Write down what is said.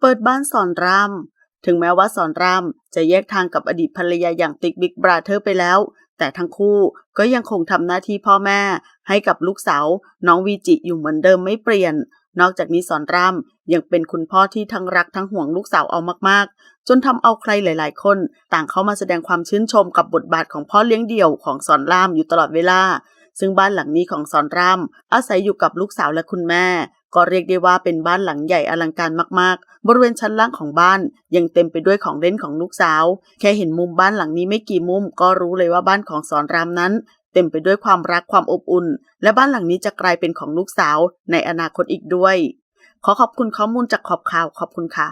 เปิดบ้านสอนรามถึงแม้ว่าสอนรามจะแยกทางกับอดีตภรรยาอย่างติ๊กบิ๊กบราเธอร์ไปแล้ว แต่ทั้งคู่ก็ยังคงทำหน้าที่พ่อแม่ ให้กับลูกสาวน้องวีจิอยู่เหมือนเดิมไม่เปลี่ยน นอกจากนี้สอนรามยังเป็นคุณพ่อที่ทั้งรักทั้งห่วงลูกสาวเอามากๆ จนทำเอาใครหลาย ๆ คน ต่างเข้ามาแสดงความชื่นชมกับบทบาทของพ่อเลี้ยงเดี่ยวของสอนรามอยู่ตลอดเวลาซึ่งบ้านหลังนี้ของสอนรามอาศัยอยู่กับลูกสาวและคุณแม่ ก็เรียกได้ว่าเป็นบ้านหลังใหญ่อลังการมากๆ บริเวณชั้นล่างของบ้านยังเต็มไปด้วยของเล่นของลูกสาว แค่เห็นมุมบ้านหลังนี้ไม่กี่มุม ก็รู้เลยว่าบ้านของสอนรามนั้น เต็มไปด้วยความรักความอบอุ่น และบ้านหลังนี้จะกลายเป็นของลูกสาวในอนาคตอีกด้วย ขอขอบคุณข้อมูลจากขอบข่าวขอบคุณค่ะ